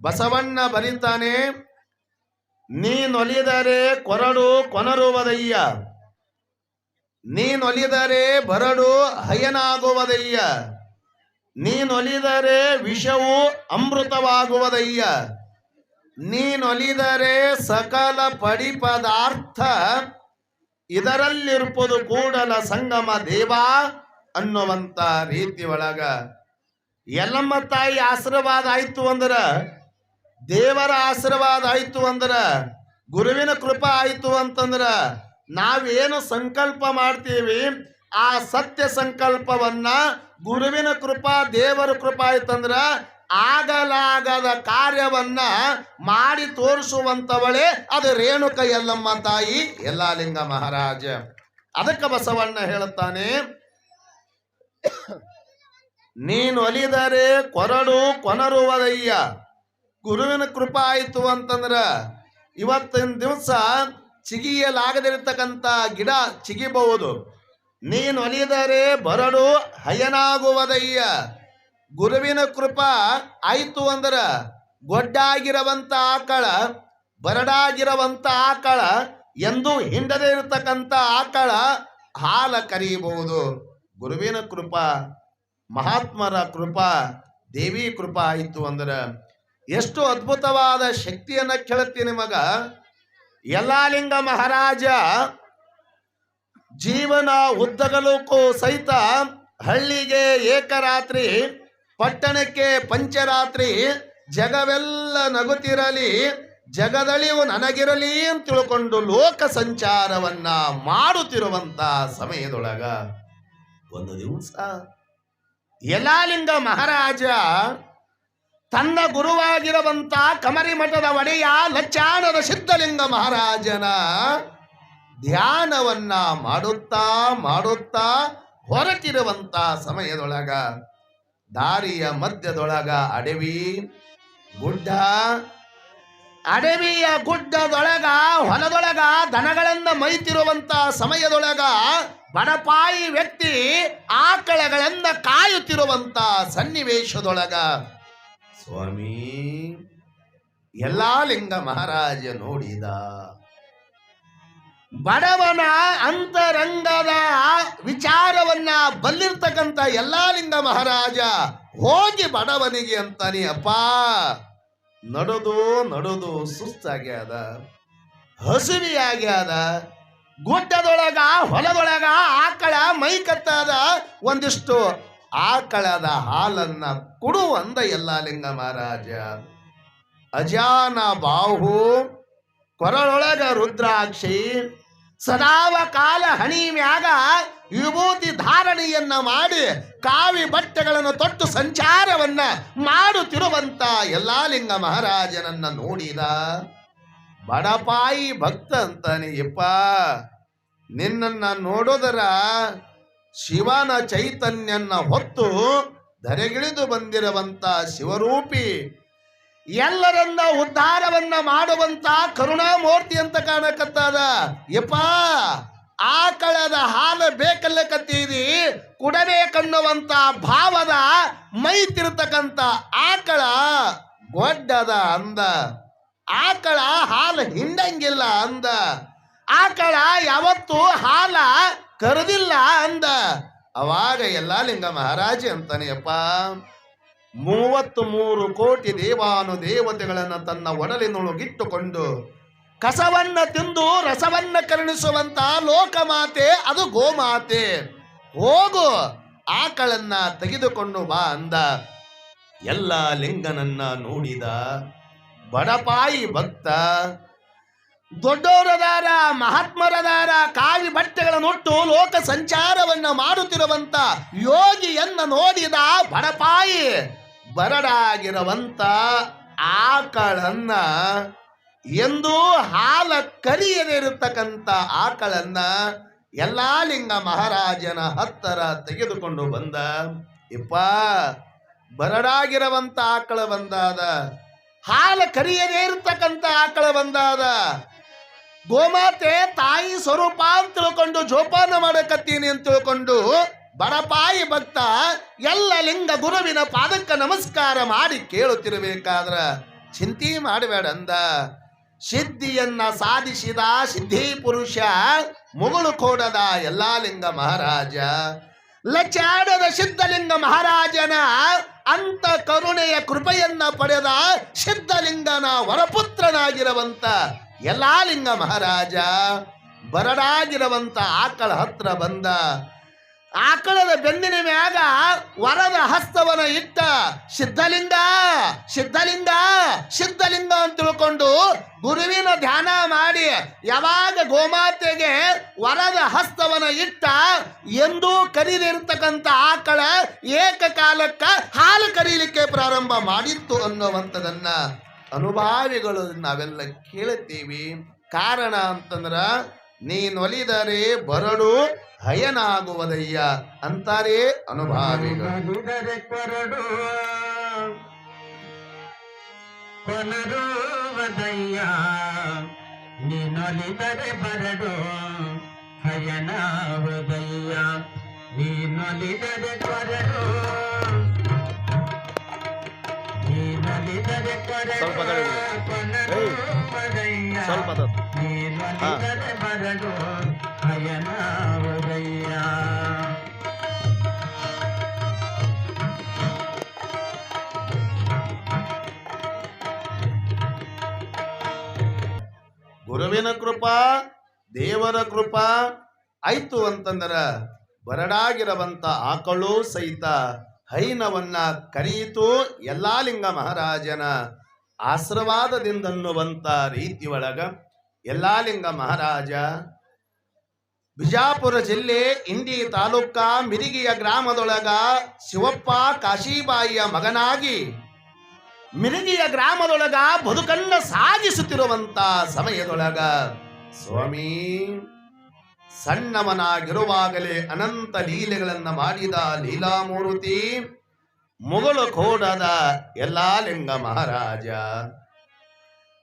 ಬಸವಣ್ಣ ಬರೀತಾನೆ ನೀನೊಲಿದರೆ ಕೊರಡು ಕೊನರುವುದಯ್ಯ ನೀನೊಲಿದರೆ ಬರಡು ಹಯನಾಗುವುದಯ್ಯ ನೀನೊಲಿದರೆ ವಿಷವು ಅಮೃತವಾಗುವುದಯ್ಯ ನೀನೊಲಿದರೆ ಸಕಲ ಪಡಿಪದಾರ್ಥ ಇದರಲ್ಲಿರ್ಪದು ಕೂಡಲ ಸಂಗಮ ದೇವಾ ಅನ್ನುವಂತ ರೀತಿ ಒಳಗ. ಎಲ್ಲಮ್ಮ ತಾಯಿ ಆಶೀರ್ವಾದ ಆಯ್ತು ಅಂದ್ರ ದೇವರ ಆಶೀರ್ವಾದ ಆಯ್ತು ಅಂದ್ರೆ, ಗುರುವಿನ ಕೃಪಾ ಆಯ್ತು ಅಂತಂದ್ರ ನಾವೇನು ಸಂಕಲ್ಪ ಮಾಡ್ತೀವಿ, ಆ ಸತ್ಯ ಸಂಕಲ್ಪವನ್ನ ಗುರುವಿನ ಕೃಪಾ, ದೇವರ ಕೃಪಾ ಆಯ್ತಂದ್ರ ಆಗಲಾಗದ ಕಾರ್ಯವನ್ನ ಮಾಡಿ ತೋರಿಸುವಂಥವಳೇ ಅದು ರೇಣುಕ ಎಲ್ಲಮ್ಮ ತಾಯಿ ಎಲ್ಲಾಲಿಂಗ ಮಹಾರಾಜ. ಅದಕ್ಕೆ ಬಸವಣ್ಣ ಹೇಳುತ್ತಾನೆ, ನೀನು ಒಲಿದರೆ ಕೊರಡು ಕೊನರುವುದಯ್ಯ. ಗುರುವಿನ ಕೃಪ ಆಯಿತು ಅಂತಂದ್ರ ಇವತ್ತಿನ ದಿವಸ ಚಿಗಿಯಲಾಗದಿರತಕ್ಕಂಥ ಗಿಡ ಚಿಗಿಬಹುದು. ನೀನು ಒಲಿದರೆ ಬರಡು ಹಯನಾಗುವುದಯ್ಯ. ಗುರುವಿನ ಕೃಪಾ ಆಯಿತು ಅಂದ್ರ ಗೊಡ್ಡಾಗಿರವಂತ ಆಕಳ, ಬರಡಾಗಿರವಂತ ಆಕಳ ಎಂದು ಹಿಂಡದೆ ಇರತಕ್ಕಂಥ ಆಕಳ ಹಾಲ ಕರೆಯಬಹುದು. ಗುರುವಿನ ಕೃಪಾ, ಮಹಾತ್ಮರ ಕೃಪಾ, ದೇವಿ ಕೃಪಾ ಆಯಿತು ಅಂದ್ರ ಎಷ್ಟು ಅದ್ಭುತವಾದ ಶಕ್ತಿಯನ್ನ ಕೇಳುತ್ತೀನಿ ಮಗ. ಯಲ್ಲಾಲಿಂಗ ಮಹಾರಾಜ ಜೀವನ ಉದ್ದಗಲಕ್ಕೂ ಸಹಿತ ಹಳ್ಳಿಗೆ ಏಕರಾತ್ರಿ, ಪಟ್ಟಣಕ್ಕೆ ಪಂಚರಾತ್ರಿ, ಜಗವೆಲ್ಲ ನಗುತ್ತಿರಲಿ ಜಗದಳಿವು ನನಗಿರಲಿ ಅಂತ ತಿಳ್ಕೊಂಡು ಲೋಕ ಸಂಚಾರವನ್ನ ಮಾಡುತ್ತಿರುವಂತ ಸಮಯದೊಳಗ ಒಂದು ದಿವಸ ಯಲಾಲಿಂಗ ಮಹಾರಾಜ ತನ್ನ ಗುರುವಾಗಿರುವಂತ ಕಮರಿ ಮಠದ ಒಡೆಯ ಲಚ್ಚಾಣದ ಸಿದ್ಧಲಿಂಗ ಮಹಾರಾಜನ ಧ್ಯಾನವನ್ನ ಮಾಡುತ್ತಾ ಮಾಡುತ್ತಾ ಹೊರಟಿರುವಂತ ಸಮಯದೊಳಗ, ದಾರಿಯ ಮಧ್ಯದೊಳಗ ಅಡವಿ ಗುಡ್ಡ, ಅಡವಿಯ ಗುಡ್ಡದೊಳಗ, ಹೊಲದೊಳಗ ದನಗಳನ್ನ ಮೈತಿರುವಂತ ಸಮಯದೊಳಗ ಬಡಪಾಯಿ ವ್ಯಕ್ತಿ ಆಕಳಗಳನ್ನ ಕಾಯುತ್ತಿರುವಂತ ಸನ್ನಿವೇಶದೊಳಗ ಸ್ವಾಮಿ ಎಲ್ಲಾ ಲಿಂಗ ಮಹಾರಾಜ ನೋಡಿದ ಬಡವನ ಅಂತರಂಗದ ವಿಚಾರವನ್ನ ಬಲ್ಲಿರ್ತಕ್ಕಂಥ ಎಲ್ಲಾ ಲಿಂಗ ಮಹಾರಾಜ, ಹೋಗಿ ಬಡವನಿಗೆ ಅಂತಾನೆ, ಅಪ್ಪ, ನಡೆದು ನಡೆದು ಸುಸ್ತಾಗ್ಯಾದ ಹಸಿವಿಯಾಗ್ಯಾದ ಗುಡ್ಡದೊಳಗ ಹೊಲದೊಳಗ ಆಕಳ ಮೈ ಕತ್ತಾದ ಒಂದಿಷ್ಟು ಆಕಳದ ಹಾಲನ್ನ ಕೊಡುವಂದ ಅಂದ ಎಲ್ಲ ಲಿಂಗ ಮಹಾರಾಜ. ಅಜಾನ ಬಾಹು ಕೊರಳೊಳಗ ರುದ್ರಾಕ್ಷಿ, ಸದಾವ ಕಾಲ ಹಣಿ ಮ್ಯಾಗ ವಿಭೂತಿ ಧಾರಣೆಯನ್ನ ಮಾಡಿ ಕಾವಿ ಬಟ್ಟೆಗಳನ್ನು ತೊಟ್ಟು ಸಂಚಾರವನ್ನ ಮಾಡುತ್ತಿರುವಂತ ಎಲ್ಲಾ ಲಿಂಗ ಮಹಾರಾಜನನ್ನ ನೋಡಿದ. ಬಡಪಾಯಿ ಭಕ್ತ ಅಂತಾನೆ, ಯಪ್ಪ, ನಿನ್ನನ್ನ ನೋಡೋದರ ಶಿವನ ಚೈತನ್ಯನ್ನ ಹೊತ್ತು ಧರೆಗಿಳಿದು ಬಂದಿರುವಂತ ಶಿವರೂಪಿ, ಎಲ್ಲರನ್ನ ಉದ್ಧಾರವನ್ನ ಮಾಡುವಂತ ಕರುಣಾಮೂರ್ತಿ ಅಂತ ಕಾಣಕತ್ತಾದ. ಯಪ್ಪ ಆಕಳದ ಹಾಲು ಬೇಕಲ್ಲ ಕತ್ತೀರಿ? ಕುಡಬೇಕನ್ನುವಂತ ಭಾವದ ಮೈ ತಿರ್ತಕ್ಕಂತ ಆಕಳ ಗೊಡ್ಡದ ಅಂದ. ಆಕಳ ಹಾಲು ಹಿಂಡಂಗಿಲ್ಲ ಅಂದ. ಆಕಳ ಯಾವತ್ತು ಹಾಲ ಕರೆದಿಲ್ಲ ಅಂದ. ಅವಾಗ ಎಲ್ಲ ಲಿಂಗ ಮಹಾರಾಜ ಅಂತಾನೆಯಪ್ಪ ಮೂವತ್ತು ಮೂರು ಕೋಟಿ ದೇವಾನು ದೇವತೆಗಳನ್ನು ತನ್ನ ಒಡಲಿನೊಳಗಿಟ್ಟುಕೊಂಡು ಕಸವನ್ನ ತಿಂದು ರಸವನ್ನ ಕರುಣಿಸುವಂತ ಲೋಕಮಾತೆ, ಅದು ಗೋಮಾತೆ. ಹೋಗು, ಆಕಳನ್ನ ತೆಗೆದುಕೊಂಡು ಬಾ ಅಂದ. ಎಲ್ಲ ಲಿಂಗನನ್ನ ನೋಡಿದ ಬಡಪಾಯಿ ಭಕ್ತ ದೊಡ್ಡವರದಾರ ಮಹಾತ್ಮರದಾರ ಕಾವಿ ಬಟ್ಟೆಗಳನ್ನುಟ್ಟು ಲೋಕ ಸಂಚಾರವನ್ನ ಮಾಡುತ್ತಿರುವಂತ ಯೋಗಿಯನ್ನ ನೋಡಿದ ಬಡಪಾಯಿ ಬರಡಾಗಿರುವಂತ ಆಕಳನ್ನ ಎಂದು ಹಾಲ ಕರಿಯದೆ ಆಕಳನ್ನ ಎಲ್ಲಾ ಲಿಂಗ ಮಹಾರಾಜನ ಹತ್ತರ ತೆಗೆದುಕೊಂಡು ಬಂದ. ಇಪ್ಪ, ಬರಡಾಗಿರುವಂತ ಆಕಳ ಬಂದಾದ, ಹಾಲ ಕರಿಯದೇ ಇರತಕ್ಕಂತ ಆಕಳ ಬಂದಾದ. ಗೋಮಾತೆ ತಾಯಿ ಸ್ವರೂಪ ಅಂತ ತಿಳ್ಕೊಂಡು ಜೋಪಾನ ಮಾಡಕತ್ತೀನಿ ಅಂತ ತಿಳ್ಕೊಂಡು ಬಡಪಾಯಿ ಭಕ್ತ ಎಲ್ಲ ಲಿಂಗ ಗುರುವಿನ ಪಾದಕ್ಕ ನಮಸ್ಕಾರ ಮಾಡಿ ಕೇಳುತ್ತಿರಬೇಕಾದ್ರ ಚಿಂತೆ ಮಾಡಬೇಡ ಅಂದ. ಸಿದ್ಧಿಯನ್ನ ಸಾಧಿಸಿದ ಸಿದ್ಧಿ ಪುರುಷ, ಮುಗುಳು ಕೋಡದ ಎಲ್ಲಾ ಲಿಂಗ ಮಹಾರಾಜ. ಲಚಾಡದ ಸಿದ್ಧಲಿಂಗ ಮಹಾರಾಜನ ಅಂತ ಕರುಣೆಯ ಕೃಪೆಯನ್ನ ಪಡೆದ ಸಿದ್ಧಲಿಂಗನ ವರಪುತ್ರನಾಗಿರುವಂತ ಎಲ್ಲಾ ಲಿಂಗ ಮಹಾರಾಜ, ಬರಡಾಗಿರುವಂತ ಆಕಳ ಹತ್ರ ಬಂದ, ಆಕಳದ ಬೆನ್ನಿನ ಮ್ಯಾಗ ವರದ ಹಸ್ತವನ ಇಟ್ಟ, ಸಿದ್ಧಲಿಂಗ ಸಿದ್ಧಲಿಂಗ ಸಿದ್ಧಲಿಂಗ ಅಂತ ತಿಳ್ಕೊಂಡು ಗುರುವಿನ ಧ್ಯಾನ ಮಾಡಿ ಯಾವಾಗ ಗೋಮಾತೆಗೆ ವರದ ಹಸ್ತವನ ಇಟ್ಟ, ಎಂದೂ ಕರೀದಿರ್ತಕ್ಕಂಥ ಆಕಳ ಏಕಕಾಲಕ್ಕ ಹಾಲು ಕರೀಲಿಕ್ಕೆ ಪ್ರಾರಂಭ ಮಾಡಿತ್ತು ಅನ್ನುವಂಥದನ್ನ ಅನುಭಾವಿಗಳು ನಾವೆಲ್ಲ ಕೇಳುತ್ತೀವಿ. ಕಾರಣ ಅಂತಂದ್ರ ನೀನೊಲಿದರೆ ಬರಡು ಹಯನಾಗುವುದಯ್ಯ ಅಂತಾರೆ ಅನುಭಾವಿಗಳು. ನೀನೊಲಿದರೆ ಬರಡು ಹಯನಾಗುವುದಯ್ಯ. ನೀನೊಲಿದರೆ ನೀನೊಲಿದರೆ ಸ್ವಲ್ಪ ಸ್ವಲ್ಪ ಗುರುವಿನ ಕೃಪಾ ದೇವರ ಕೃಪಾ ಆಯ್ತು ಅಂತಂದ್ರ ಬರಡಾಗಿರವಂತ ಆಕಳು ಸಹಿತ ಹೈನವನ್ನ ಕರೆಯಿತು ಎಲ್ಲಾಲಿಂಗ ಮಹಾರಾಜನ ಆಶೀರ್ವಾದದಿಂದನ್ನುವಂತ ರೀತಿ ಒಳಗ ಎಲ್ಲಾಲಿಂಗ ಮಹಾರಾಜ ಬಿಜಾಪುರ ಜಿಲ್ಲೆ ಇಂಡಿ ತಾಲೂಕ ಮಿರಿಗಿಯ ಗ್ರಾಮದೊಳಗ ಶಿವಪ್ಪ ಕಾಶಿಬಾಯಿಯ ಮಗನಾಗಿ ಮಿರಿಗಿಯ ಗ್ರಾಮದೊಳಗ ಬದುಕನ್ನ ಸಾಗಿಸುತ್ತಿರುವಂತ ಸಮಯದೊಳಗ ಸ್ವಾಮಿ ಸಣ್ಣವನಾಗಿರುವಾಗಲೇ ಅನಂತ ಲೀಲೆಗಳನ್ನ ಮಾಡಿದ ಲೀಲಾಮೂರ್ತಿ ಮುಗಳು ಕೋಡದ ಎಲ್ಲಾ ಲಿಂಗ ಮಹಾರಾಜ.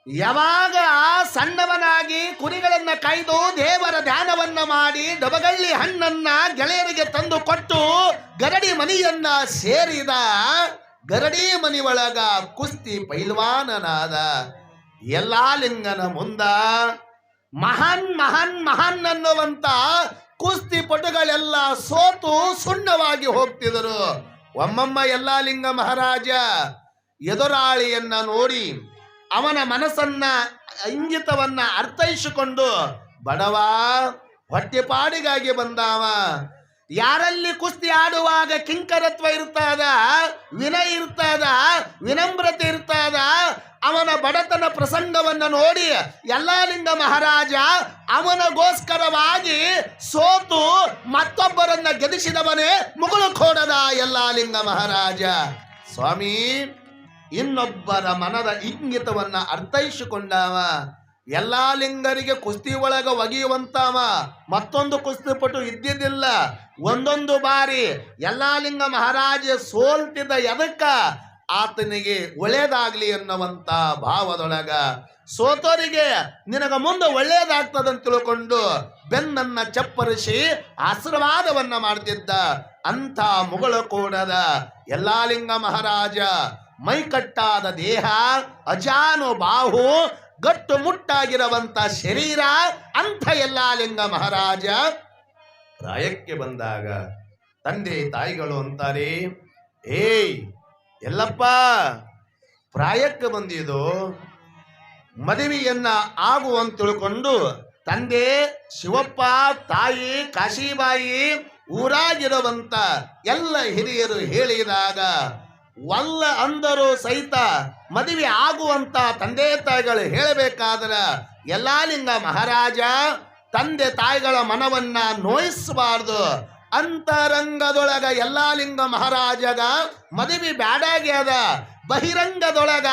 ಯಾವಾಗ ಆ ಸಣ್ಣವನಾಗಿ ಕುರಿಗಳನ್ನ ಕಾಯ್ದು ದೇವರ ಧ್ಯಾನವನ್ನ ಮಾಡಿ ಡಬಗಳ್ಳಿ ಹಣ್ಣನ್ನ ಗೆಳೆಯರಿಗೆ ತಂದು ಕೊಟ್ಟು ಗರಡಿ ಮನೆಯನ್ನ ಸೇರಿದ ಗರಡಿ ಮನಿ ಒಳಗ ಕುಸ್ತಿ ಪೈಲ್ವಾನನಾದ ಎಲ್ಲಾ ಲಿಂಗನ ಮುಂದ ಮಹಾನ್ ಮಹಾನ್ ಮಹಾನ್ ಅನ್ನುವಂತ ಕುಸ್ತಿ ಪಟುಗಳೆಲ್ಲ ಸೋತು ಸುಣ್ಣವಾಗಿ ಹೋಗ್ತಿದರು. ಒಮ್ಮಮ್ಮ ಎಲ್ಲಾ ಲಿಂಗ ಮಹಾರಾಜ ಎದುರಾಳಿಯನ್ನ ನೋಡಿ ಅವನ ಮನಸ್ಸನ್ನ, ಇಂಗಿತವನ್ನ ಅರ್ಥೈಸಿಕೊಂಡು, ಬಡವ, ಹೊಟ್ಟೆಪಾಡಿಗಾಗಿ ಬಂದಾವ. ಯಾರಲ್ಲಿ ಕುಸ್ತಿ ಆಡುವಾಗ ಕಿಂಕರತ್ವ ಇರ್ತದ, ವಿನಯ ಇರ್ತದ, ವಿನಮ್ರತೆ ಇರ್ತದ ಅವನ ಬಡತನ ಪ್ರಸಂಗವನ್ನು ನೋಡಿ ಯಲ್ಲಾಲಿಂಗ ಮಹಾರಾಜ ಅವನಗೋಸ್ಕರವಾಗಿ ಸೋತು ಮತ್ತೊಬ್ಬರನ್ನ ಗೆದಿಸಿದವನೇ ಮುಗುಳು ಖೋಡದ ಯಲ್ಲಾಲಿಂಗ ಮಹಾರಾಜ. ಸ್ವಾಮಿ, ಇನ್ನೊಬ್ಬರ ಮನದ ಇಂಗಿತವನ್ನ ಅರ್ಥೈಸಿಕೊಂಡವ. ಎಲ್ಲಾ ಲಿಂಗರಿಗೆ ಕುಸ್ತಿ ಒಳಗ ಒಗೆಯುವಂತವ. ಮತ್ತೊಂದು ಕುಸ್ತಿಪಟು ಇದ್ದಿದ್ದಿಲ್ಲ. ಒಂದೊಂದು ಬಾರಿ ಎಲ್ಲಾ ಲಿಂಗ ಮಹಾರಾಜ ಸೋಲ್ತಿದ್ದ ಎದಕ್ಕ ಆತನಿಗೆ ಒಳ್ಳೇದಾಗ್ಲಿ ಅನ್ನುವಂಥ ಭಾವದೊಳಗ ಸೋತೋರಿಗೆ ನಿನಗ ಮುಂದೆ ಒಳ್ಳೇದಾಗ್ತದಂತ ತಿಳ್ಕೊಂಡು ಬೆನ್ನನ್ನ ಚಪ್ಪರಿಸಿ ಆಶೀರ್ವಾದವನ್ನ ಮಾಡ್ತಿದ್ದ ಅಂಥ ಮುಗಳ ಕೂಡದ ಎಲ್ಲಾಲಿಂಗ ಮಹಾರಾಜ, ಮೈಕಟ್ಟಾದ ದೇಹ, ಅಜಾನು ಬಾಹು, ಗಟ್ಟು ಮುಟ್ಟಾಗಿರುವಂತ ಶರೀರ, ಅಂಥ ಎಲ್ಲಾಲಿಂಗ ಮಹಾರಾಜ ಪ್ರಾಯಕ್ಕೆ ಬಂದಾಗ ತಂದೆ ತಾಯಿಗಳು ಅಂತಾರೆ, ಏಯ್ ಎಲ್ಲಪ್ಪ, ಪ್ರಾಯಕ್ಕೆ ಬಂದಿದ್ದು ಮದುವೆಯನ್ನ ಆಗುವಂತ ತಿಳ್ಕೊಂಡು ತಂದೆ ಶಿವಪ್ಪ, ತಾಯಿ, ಕಾಶಿಬಾಯಿ ಊರಾಗಿರುವಂತ ಎಲ್ಲ ಹಿರಿಯರು ಹೇಳಿದಾಗ, ವಲ್ಲ ಅಂದರು ಸಹಿತ ಮದುವೆ ಆಗುವಂತ ತಂದೆ ತಾಯಿಗಳು ಹೇಳಬೇಕಾದ್ರ ಎಲ್ಲಾ ಲಿಂಗ ಮಹಾರಾಜ ತಂದೆ ತಾಯಿಗಳ ಮನವನ್ನ ನೋಯಿಸಬಾರ್ದು. ಅಂತರಂಗದೊಳಗ ಎಲ್ಲಾ ಲಿಂಗ ಮಹಾರಾಜಗ ಮದುವೆ ಬ್ಯಾಡಾಗ್ಯದ ಬಹಿರಂಗದೊಳಗ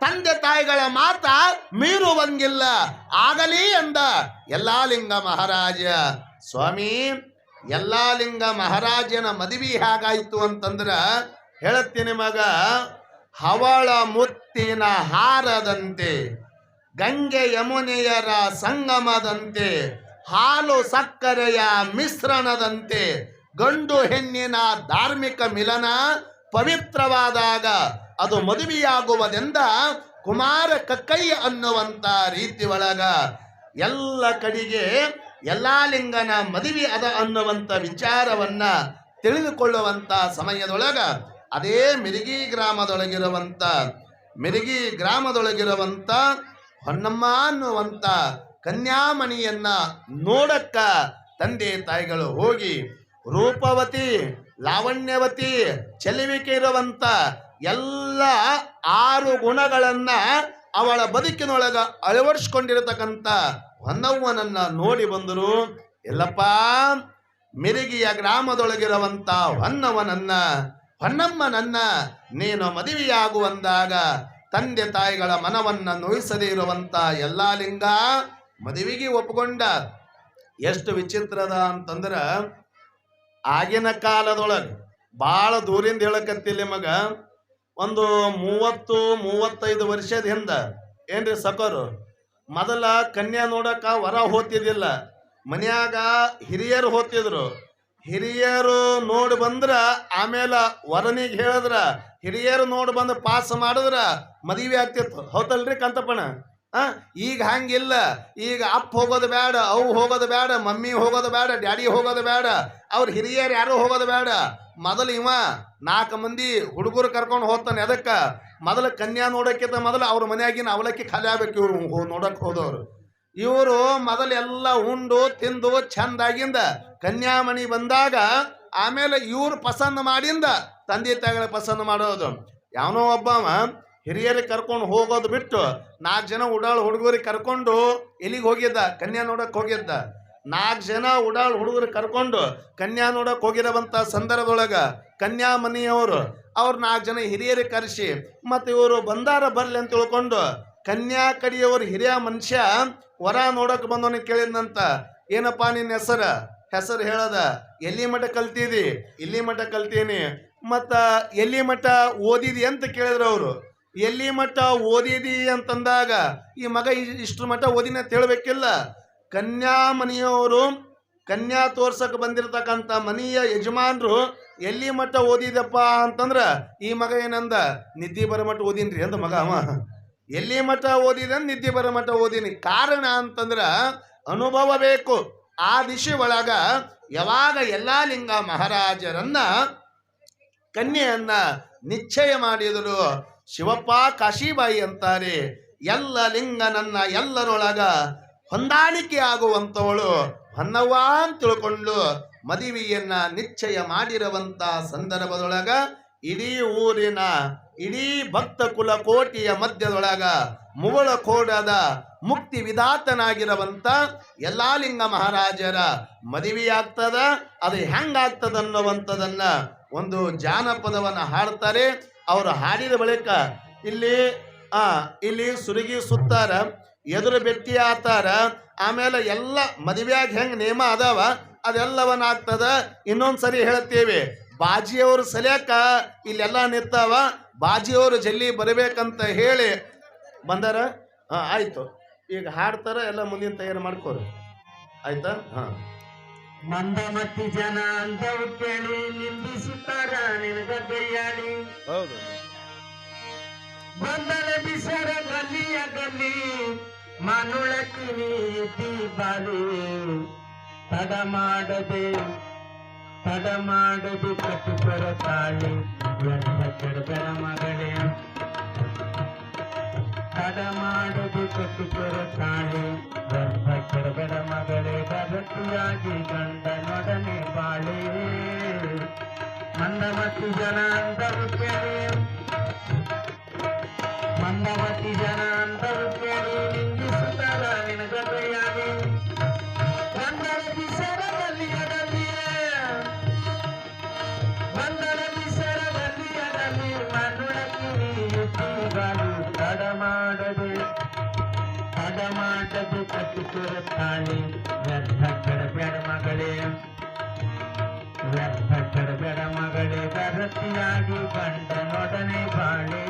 ತಂದೆ ತಾಯಿಗಳ ಮಾತ ಮೀರುವಂಗಿಲ್ಲ. ಆಗಲಿ ಅಂದ. ಎಲ್ಲಾ ಲಿಂಗ ಮಹಾರಾಜ, ಸ್ವಾಮಿ, ಎಲ್ಲಾ ಲಿಂಗ ಮಹಾರಾಜನ ಮದುವೆ ಹೇಗಾಯಿತು ಅಂತಂದ್ರ ಹೇಳುತ್ತೇನೆ ಮಗ, ಹವಳ ಮುತ್ತಿನ ಹಾರದಂತೆ, ಗಂಗೆ ಯಮುನೆಯರ ಸಂಗಮದಂತೆ ಹಾಲು ಸಕ್ಕರೆಯ ಮಿಶ್ರಣದಂತೆ ಗಂಡು ಹೆಣ್ಣಿನ ಧಾರ್ಮಿಕ ಮಿಲನ ಪವಿತ್ರವಾದಾಗ ಅದು ಮದುವೆಯಾಗುವುದೆಂದ ಕುಮಾರ ಕಕ್ಕಯ್ಯ ಅನ್ನುವಂತ ರೀತಿ ಒಳಗ ಎಲ್ಲ ಕಡೆಗೆ ಎಲ್ಲ ಲಿಂಗನ ಮದುವೆ ಅದ ಅನ್ನುವಂತ ವಿಚಾರವನ್ನ ತಿಳಿದುಕೊಳ್ಳುವಂತ ಸಮಯದೊಳಗ ಅದೇ ಮಿರಿಗಿ ಗ್ರಾಮದೊಳಗಿರುವಂತ ಮಿರಿಗಿ ಗ್ರಾಮದೊಳಗಿರುವಂತ ಹೊನ್ನಮ್ಮ ಅನ್ನುವಂತ ಕನ್ಯಾಮಣಿಯನ್ನ ನೋಡಕ್ಕ ತಂದೆ ತಾಯಿಗಳು ಹೋಗಿ ರೂಪವತಿ, ಲಾವಣ್ಯವತಿ ಚೆಲುವಿಕೆ ಇರುವಂತ ಎಲ್ಲ ಆರು ಗುಣಗಳನ್ನ ಅವಳ ಬದುಕಿನೊಳಗ ಅಳವಡಿಸ್ಕೊಂಡಿರತಕ್ಕಂತ ಹೊನ್ನವ್ವನನ್ನ ನೋಡಿ ಬಂದರು. ಎಲ್ಲಪ್ಪ, ಮಿರಿಗಿಯ ಗ್ರಾಮದೊಳಗಿರುವಂತ ಹೊನ್ನವನನ್ನ ಹೊನ್ನಮ್ಮನನ್ನ ನೀನು ಮದುವೆಯಾಗುವಂದಾಗ ತಂದೆ ತಾಯಿಗಳ ಮನವನ್ನ ನೋಯಿಸದೇ ಇರುವಂತ ಎಲ್ಲಾ ಲಿಂಗ ಮದುವೆಗೆ ಒಪ್ಕೊಂಡ. ಎಷ್ಟು ವಿಚಿತ್ರದ ಅಂತಂದ್ರ ಆಗಿನ ಕಾಲದೊಳಗೆ ಭಾಳ ದೂರಿಂದ ಹೇಳಕತ್ತಿಲ್ಲ ಮಗ, ಒಂದು ಮೂವತ್ತು, ಮೂವತ್ತೈದು ವರ್ಷದ ಹಿಂದ. ಏನ್ರಿ ಸಕರು? ಮೊದಲ ಕನ್ಯಾ ನೋಡಕ ವರ ಹೋತಿದ್ದಿಲ್ಲ ಮನ್ಯಾಗ ಹಿರಿಯರು ಹೋತಿದ್ರು. ಹಿರಿಯರು ನೋಡಿ ಬಂದ್ರ ಆಮೇಲೆ ವರನಿಗೆ ಹೇಳಿದ್ರ, ಹಿರಿಯರು ನೋಡಿ ಬಂದು ಪಾಸ್ ಮಾಡಿದ್ರ ಮದುವೆ ಆಗ್ತಿತ್ತು. ಹೌದಲ್ರಿ ಕಂತಪ್ಪಣ ಆ, ಈಗ ಹಂಗಿಲ್ಲ. ಈಗ ಅಪ್ಪ ಹೋಗೋದು ಬೇಡ, ಅವು ಹೋಗೋದು ಬೇಡ, ಮಮ್ಮಿ ಹೋಗೋದು ಬೇಡ, ಡ್ಯಾಡಿ ಹೋಗೋದು ಬೇಡ, ಅವ್ರ ಹಿರಿಯರು ಯಾರು ಹೋಗೋದು ಬೇಡ. ಮೊದಲು ಇವ ನಾಲ್ಕು ಮಂದಿ ಹುಡುಗರು ಕರ್ಕೊಂಡು ಹೋಗ್ತಾನೆ ಅದಕ್ಕೆ ಮೊದಲು ಕನ್ಯಾ ನೋಡೋಕ್ಕಿಂತ ಮೊದಲು ಅವ್ರ ಮನೆಯಾಗಿನ ಅವಲಕ್ಕಿ ಖಾಲಿ ಆಗ್ಬೇಕು ಇವ್ರು. ನೋಡಕ್ ಹೋದವ್ರು. ಇವರು ಮೊದಲೆಲ್ಲ ಉಂಡು, ತಿಂದು, ಚಂದಾಗಿಂದ ಕನ್ಯಾಮಣಿ ಬಂದಾಗ ಆಮೇಲೆ ಇವ್ರು ಪಸಂದ್ ಮಾಡಿಂದ ತಂದೆ ತಾಯಿಗಳ ಪಸಂದ್ ಮಾಡೋದು. ಯಾವನೋ ಒಬ್ಬವ ಹಿರಿಯರಿಗೆ ಕರ್ಕೊಂಡು ಹೋಗೋದು ಬಿಟ್ಟು ನಾಲ್ಕು ಜನ ಉಡಾಳ್ ಹುಡುಗರಿಗೆ ಕರ್ಕೊಂಡು ಎಲ್ಲಿಗೆ ಹೋಗಿದ್ದ? ಕನ್ಯಾ ನೋಡಕ್ಕೆ ಹೋಗಿದ್ದ. ನಾಲ್ಕು ಜನ ಉಡಾಳ್ ಹುಡುಗರು ಕರ್ಕೊಂಡು ಕನ್ಯಾ ನೋಡಕ್ಕೆ ಹೋಗಿರೋವಂಥ ಸಂದರ್ಭದೊಳಗೆ ಕನ್ಯಾ ಮನೆಯವರು ಅವ್ರು ನಾಲ್ಕು ಜನ ಹಿರಿಯರಿಗೆ ಕರೆಸಿ, ಮತ್ತು ಇವರು ಬಂದಾರ ಬರಲಿ ಅಂತ ತಿಳ್ಕೊಂಡು ಕನ್ಯಾ ಕಡಿಯವರು ಹಿರಿಯ ಮನುಷ್ಯ ವರ ನೋಡಕ್ಕೆ ಬಂದವನ ಕೇಳಿದಂತ ಏನಪ್ಪಾ ನಿನ್ನ ಹೆಸರು? ಹೆಸರು ಹೇಳದ, ಎಲ್ಲಿ ಮಠ ಕಲ್ತಿದಿ? ಇಲ್ಲಿ ಮಠ ಕಲ್ತೀನಿ. ಮತ್ತು ಎಲ್ಲಿ ಮಠ ಓದಿದಿ? ಅಂತ ಕೇಳಿದ್ರು ಅವರು. ಎಲ್ಲಿ ಮಟ್ಟ ಓದಿದಿ ಅಂತಂದಾಗ ಈ ಮಗ ಇಷ್ಟು ಮಟ್ಟ ಓದಿನ ಅಂತ ಹೇಳ್ಬೇಕಿಲ್ಲ ಕನ್ಯಾ ಮನೆಯವರು, ಕನ್ಯಾ ತೋರ್ಸಕ್ ಬಂದಿರತಕ್ಕಂತ ಮನೆಯ ಯಜಮಾನ್ರು ಎಲ್ಲಿ ಮಟ್ಟ ಓದಿದಪ್ಪ ಅಂತಂದ್ರ ಈ ಮಗ ಏನಂದ, ನಿದ್ದೆ ಬರ ಮಟ್ಟ ಓದಿನ್ರಿ ಅಂತ ಮಗ ಅವ. ಎಲ್ಲಿ ಮಠ ಓದಿದ ನಿದ್ದೆ ಬರ ಮಠ ಓದಿನಿ. ಕಾರಣ ಅಂತಂದ್ರ ಅನುಭವ ಬೇಕು. ಆ ದಿಶೆ ಒಳಗ ಯಾವಾಗ ಎಲ್ಲಾ ಲಿಂಗ ಮಹಾರಾಜರನ್ನ ಕನ್ಯೆಯನ್ನ ನಿಶ್ಚಯ ಮಾಡಿದರು ಶಿವಪ್ಪ ಕಾಶಿಬಾಯಿ ಅಂತಾರೆ, ಎಲ್ಲ ಲಿಂಗನನ್ನ ಎಲ್ಲರೊಳಗ ಹೊಂದಾಣಿಕೆ ಆಗುವಂತವಳು ಹೊನ್ನವ್ವ ಅಂತ ತಿಳ್ಕೊಂಡು ಮದುವೆಯನ್ನ ನಿಶ್ಚಯ ಮಾಡಿರುವಂತ ಸಂದರ್ಭದೊಳಗ ಇಡೀ ಊರಿನ, ಇಡೀ ಭಕ್ತ ಕುಲ ಕೋಟಿಯ ಮಧ್ಯದೊಳಗ ಮುಗಳ ಕೋಡದ ಮುಕ್ತಿ ವಿಧಾತನಾಗಿರುವಂತ ಎಲ್ಲಾ ಲಿಂಗ ಮಹಾರಾಜರ ಮದುವೆಯಾಗ್ತದ ಅದು ಹೆಂಗಾಗ್ತದ ಅನ್ನುವಂಥದನ್ನ ಒಂದು ಜಾನಪದವನ್ನು ಹಾಡ್ತಾರೆ. ಅವರು ಹಾಡಿದ ಬಳಿಕ ಇಲ್ಲಿ, ಆ, ಇಲ್ಲಿ ಸುರುಗಿ ಸುತ್ತಾರ, ಎದುರು ಬೆಟ್ಟಿ ಆತಾರ, ಆಮೇಲೆ ಎಲ್ಲ ಮದುವೆಯಾಗ ಹೆಂಗ್ ನೇಮ ಅದಾವ ಅದೆಲ್ಲವನ್ನ ಆಗ್ತದ ಇನ್ನೊಂದ್ಸರಿ ಹೇಳ್ತೇವೆ ಬಾಜಿಯವರು ಸಲ್ಯಾಕ ಇಲ್ಲೆಲ್ಲ ನಿಂತಾವ, ಬಾಜಿಯವರು ಜಲ್ಲಿ ಬರಬೇಕಂತ ಹೇಳಿ ಬಂದಾರ. ಹಾ, ಆಯ್ತು. ಈಗ ಹಾಡ್ತಾರ, ಎಲ್ಲ ಮುಂದಿನ ತಯಾರು ಮಾಡ್ಕೋರು. ಆಯ್ತಾ? ಹಾ. ಮಂದಮತಿ ಜನ ಅಂದವು ಕೇಳಿ ನಿಂದಿಸುತ್ತಾರ ನಿನಗ ಕೈಯಾಡಿ ಹೌದು. ಬಂದಲ ಬಿಸರ ಗಲ್ಲಿಯ ಗಲ್ಲಿ ಮನುಳಕ್ಕಿ ನೀತಿ ಬಾಲಿ. ತಡ ಮಾಡದೆ ತಡ ಮಾಡದೆ ಕಟ್ಟುಪರ ತಾಳಿ ಕೆಡಬರ ಮಗಳೇ. ತಡ ಮಾಡದೆ ಕಟ್ಟುಪರ ತಾಳಿ ಎಂತ ಕೆಡಬರ ಮಗಳೇ ಗಗತಿಯಾಗಿ ಗಂಡನೊಡನೆ ಬಾಳೆ ಮಂದಮತಿ ಜನ ಅಂದರು ಕೇಳಿ ಮಂದಮತಿ ಜನ ಮಾಡದೆ ಕಟ್ಟಿಸುರ ತಾಳಿ ವ್ಯರ್ಥ ಕೆಡಬೇಡ ಮಗಳೇ ವ್ಯರ್ಥ ಕೆಡಬೇಡ ಮಗಳೇ ಗರತಿಯಾಗಿ ಗಂಡನೊಡನೆ ಬಾಳೆ